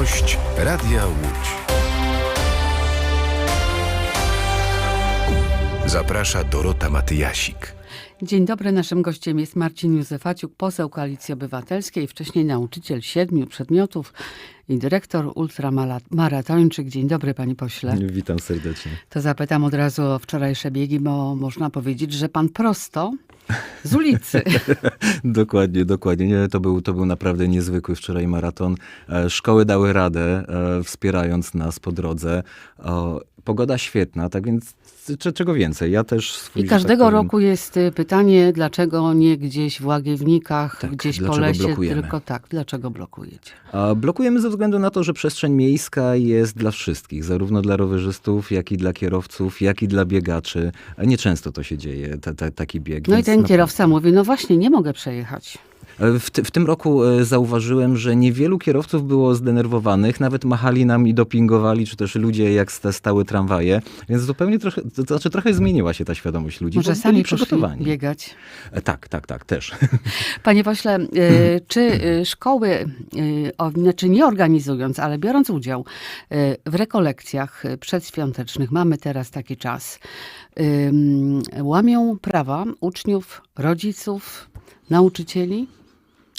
Gość Radia Łódź. Zaprasza Dorota Matyjasik. Dzień dobry, naszym gościem jest Marcin Józefaciuk, poseł Koalicji Obywatelskiej, wcześniej nauczyciel siedmiu przedmiotów i dyrektor ultramaratończyk. Dzień dobry, panie pośle. Witam serdecznie. To zapytam od razu o wczorajsze biegi, bo można powiedzieć, że pan prosto z ulicy. dokładnie, dokładnie. Nie, to, był, to był naprawdę niezwykły wczoraj maraton. E, Szkoły dały radę, e, wspierając nas po drodze. Pogoda świetna, tak więc czego więcej? Ja też swój, I że tak każdego powiem, roku jest y, pytanie, dlaczego nie gdzieś w Łagiewnikach, Tak, gdzieś po lesie, blokujemy? tylko tak. Dlaczego blokujecie? A Blokujemy ze względu na to, że przestrzeń miejska jest dla wszystkich, zarówno dla rowerzystów, jak i dla kierowców, jak i dla biegaczy. Nieczęsto to się dzieje, ta, ta, taki bieg. No i ten kierowca mówi, no właśnie, nie mogę przejechać. W, ty, w tym roku e, zauważyłem, że niewielu kierowców było zdenerwowanych, nawet machali nam i dopingowali, czy też ludzie jak sta- stały tramwaje, więc zupełnie trochę, to znaczy trochę zmieniła się ta świadomość ludzi, Może sami przygotowani. biegać. E, Tak, tak, tak, też. Panie pośle, czy szkoły, znaczy nie organizując, ale biorąc udział w rekolekcjach przedświątecznych, mamy teraz taki czas, łamią prawa uczniów, rodziców, nauczycieli?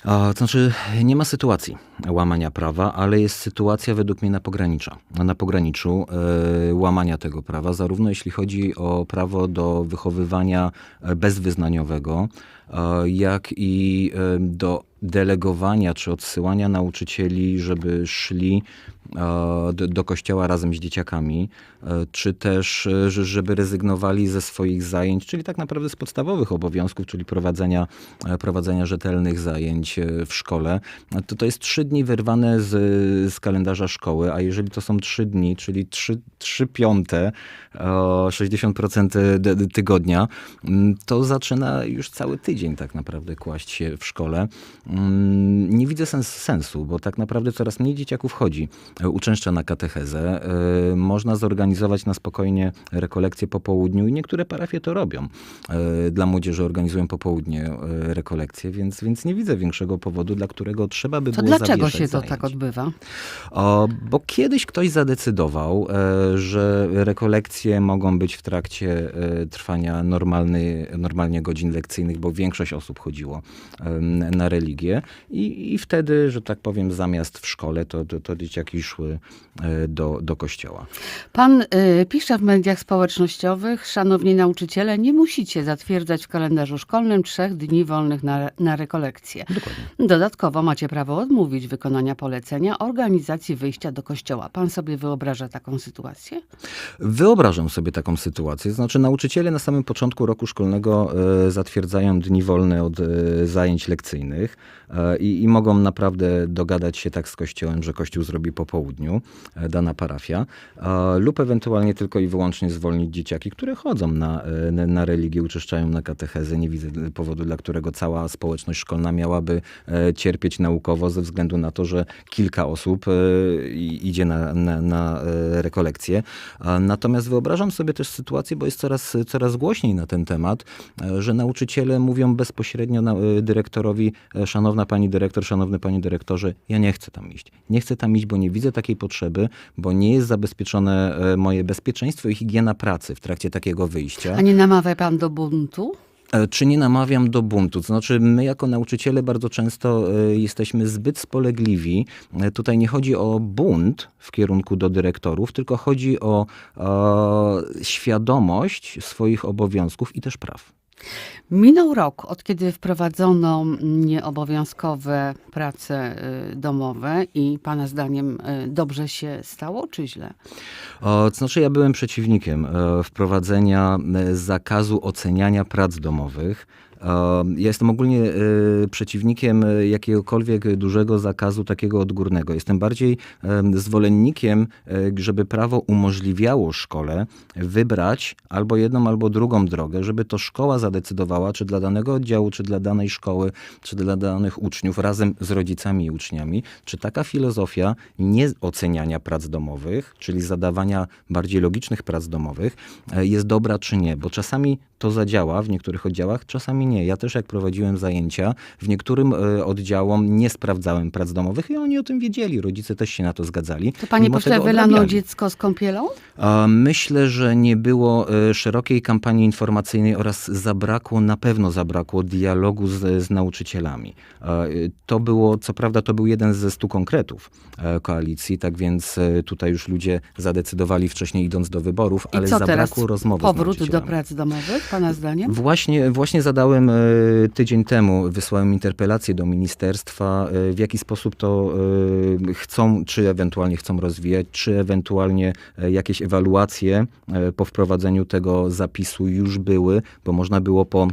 To znaczy, nie ma sytuacji łamania prawa, ale jest sytuacja według mnie na pogranicza. Na pograniczu e, łamania tego prawa, zarówno jeśli chodzi o prawo do wychowywania e, bezwyznaniowego, e, jak i do delegowania czy odsyłania nauczycieli, żeby szli do, kościoła razem z dzieciakami, czy też, że- żeby rezygnowali ze swoich zajęć, czyli tak naprawdę z podstawowych obowiązków, czyli prowadzenia, prowadzenia rzetelnych zajęć w szkole. To, to jest trzy dni wyrwane z, z kalendarza szkoły, a jeżeli to są trzy dni, czyli trzy, trzy piąte, o 60% d- d- tygodnia, mm, to zaczyna już cały tydzień tak naprawdę kłaść się w szkole. Mm, Nie widzę sens, sensu, bo tak naprawdę coraz mniej dzieciaków chodzi, e, uczęszcza na katechezę. E, Można zorganizować na spokojnie rekolekcje po południu i niektóre parafie to robią. E, Dla młodzieży organizują po południe e, rekolekcje, więc, więc nie widzę większego powodu, dla którego trzeba by To było dlaczego zawieszać się to zajęć. tak odbywa? O, bo kiedyś ktoś zadecydował, e, że rekolekcje mogą być w trakcie e, trwania normalny, normalnie godzin lekcyjnych, bo większość osób chodziło na religię i, i wtedy, że tak powiem, zamiast w szkole, to, to, to dzieciaki szły e, do, do kościoła. Pan y, pisze w mediach społecznościowych, szanowni nauczyciele, nie musicie zatwierdzać w kalendarzu szkolnym trzech dni wolnych na, na rekolekcje. Dokładnie. Dodatkowo macie prawo odmówić wykonania polecenia organizacji wyjścia do kościoła. Pan sobie wyobraża taką sytuację? Wyobrażam sobie taką sytuację. Znaczy, nauczyciele na samym początku roku szkolnego e, zatwierdzają dni wolne od e, zajęć lekcyjnych e, i, i mogą naprawdę dogadać się tak z kościołem, że kościół zrobi po południu, dana parafia, lub ewentualnie tylko i wyłącznie zwolnić dzieciaki, które chodzą na, na, religię, uczęszczają na katechezę. Nie widzę powodu, dla którego cała społeczność szkolna miałaby cierpieć naukowo ze względu na to, że kilka osób e, idzie na, na, na e, rekolekcje. Natomiast wyobrażam sobie też sytuację, bo jest coraz, coraz głośniej na ten temat, e, że nauczyciele mówią bezpośrednio dyrektorowi, szanowna pani dyrektor, szanowny panie dyrektorze, ja nie chcę tam iść. Nie chcę tam iść, bo nie widzę takiej potrzeby, bo nie jest zabezpieczone moje bezpieczeństwo i higiena pracy w trakcie takiego wyjścia. A nie namawia pan do buntu? E, Czy nie namawiam do buntu? To znaczy, my jako nauczyciele bardzo często e, jesteśmy zbyt spolegliwi. E, Tutaj nie chodzi o bunt w kierunku do dyrektorów, tylko chodzi o, o świadomość swoich obowiązków i też praw. Minął rok, od kiedy wprowadzono nieobowiązkowe prace y, domowe i pana zdaniem y, dobrze się stało, czy źle? O, znaczy, ja byłem przeciwnikiem e, wprowadzenia e, zakazu oceniania prac domowych. Ja jestem ogólnie e, przeciwnikiem jakiegokolwiek dużego zakazu takiego odgórnego. Jestem bardziej zwolennikiem, e, żeby prawo umożliwiało szkole wybrać albo jedną, albo drugą drogę, żeby to szkoła zadecydowała, czy dla danego oddziału, czy dla danej szkoły, czy dla danych uczniów, razem z rodzicami i uczniami, czy taka filozofia nie oceniania prac domowych, czyli zadawania bardziej logicznych prac domowych, e, jest dobra, czy nie. Bo czasami to zadziała w niektórych oddziałach, czasami nie. Ja też jak prowadziłem zajęcia, w niektórym e, oddziałom nie sprawdzałem prac domowych i oni o tym wiedzieli. Rodzice też się na to zgadzali. To panie Mimo pośle, wylano dziecko z kąpielą? Myślę, że nie było e, szerokiej kampanii informacyjnej oraz zabrakło, na pewno zabrakło dialogu z, z nauczycielami. E, To było, co prawda, to był jeden ze stu konkretów koalicji, tak więc tutaj już ludzie zadecydowali wcześniej idąc do wyborów, I ale co teraz? zabrakło rozmowy z Powrót do prac domowych, pana zdaniem? Właśnie, właśnie zadałem e, tydzień temu, wysłałem interpelację do ministerstwa, e, w jaki sposób to e, chcą, czy ewentualnie chcą rozwijać, czy ewentualnie jakieś ewaluacje po wprowadzeniu tego zapisu już były, bo można było po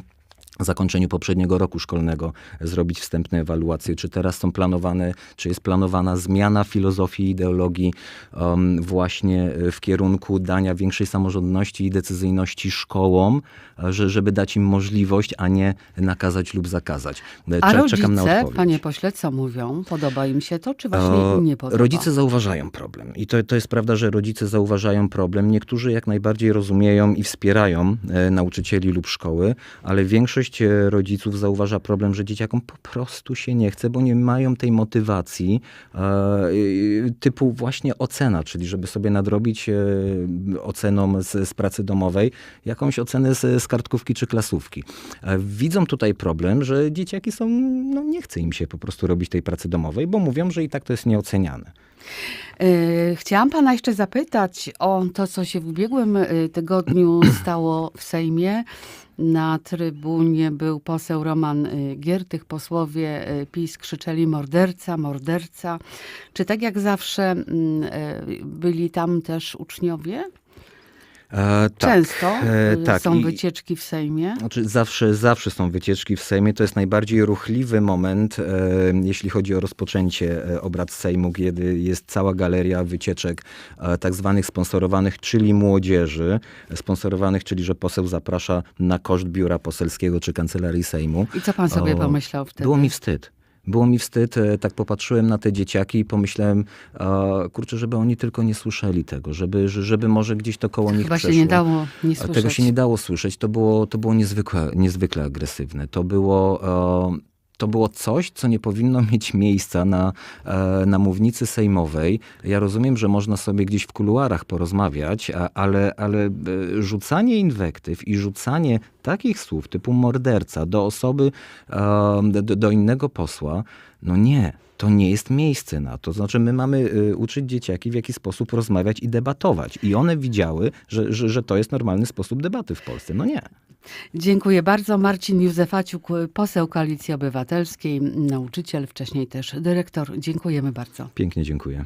zakończeniu poprzedniego roku szkolnego zrobić wstępne ewaluacje, czy teraz są planowane, czy jest planowana zmiana filozofii ideologii um, właśnie e, w kierunku dania większej samorządności i decyzyjności szkołom, że, żeby dać im możliwość, a nie nakazać lub zakazać. E, A Czekam na rodzice, odpowiedź. panie pośle, co mówią? Podoba im się to, czy właśnie E, im nie podoba? Rodzice zauważają problem. I to, to jest prawda, że rodzice zauważają problem. Niektórzy jak najbardziej rozumieją i wspierają e, nauczycieli lub szkoły, ale większość e, rodziców zauważa problem, że dzieciakom po prostu się nie chce, bo nie mają tej motywacji e, typu właśnie ocena, czyli żeby sobie nadrobić e, oceną z, z pracy domowej jakąś ocenę z, z kartkówki czy klasówki. Widzą tutaj problem, że dzieciaki są, no nie chce im się po prostu robić tej pracy domowej, bo mówią, że i tak to jest nieoceniane. Chciałam pana jeszcze zapytać o to, co się w ubiegłym tygodniu stało w Sejmie. Na trybunie był poseł Roman e, Giertych, posłowie e, PiS krzyczeli morderca, morderca. Czy tak jak zawsze mm, e, byli tam też uczniowie? E, tak, Często e, tak. są I- wycieczki w Sejmie. Znaczy zawsze, zawsze są wycieczki w Sejmie. To jest najbardziej ruchliwy moment, e, jeśli chodzi o rozpoczęcie e, obrad Sejmu, kiedy jest cała galeria wycieczek e, tak zwanych sponsorowanych, czyli młodzieży. Sponsorowanych, czyli że poseł zaprasza na koszt biura poselskiego czy kancelarii Sejmu. I co pan sobie O, pomyślał wtedy? Było mi wstyd. Było mi wstyd, e, tak popatrzyłem na te dzieciaki i pomyślałem, kurczę, żeby oni tylko nie słyszeli tego, żeby, że- żeby może gdzieś to koło nich Chyba się przeszło. nie dało nie słyszeć. Tego się nie dało słyszeć. To było, to było niezwykle, niezwykle agresywne. To było, e, to było coś, co nie powinno mieć miejsca na, e, na mównicy sejmowej. Ja rozumiem, że można sobie gdzieś w kuluarach porozmawiać, ale, ale rzucanie inwektyw i rzucanie takich słów typu morderca do osoby, do, do innego posła, no nie. To nie jest miejsce na to. Znaczy, my mamy y, uczyć dzieciaki, w jaki sposób rozmawiać i debatować. I one widziały, że, że, że to jest normalny sposób debaty w Polsce. No nie. Dziękuję bardzo. Marcin Józefaciuk, poseł Koalicji Obywatelskiej, nauczyciel, wcześniej też dyrektor. Dziękujemy bardzo. Pięknie dziękuję.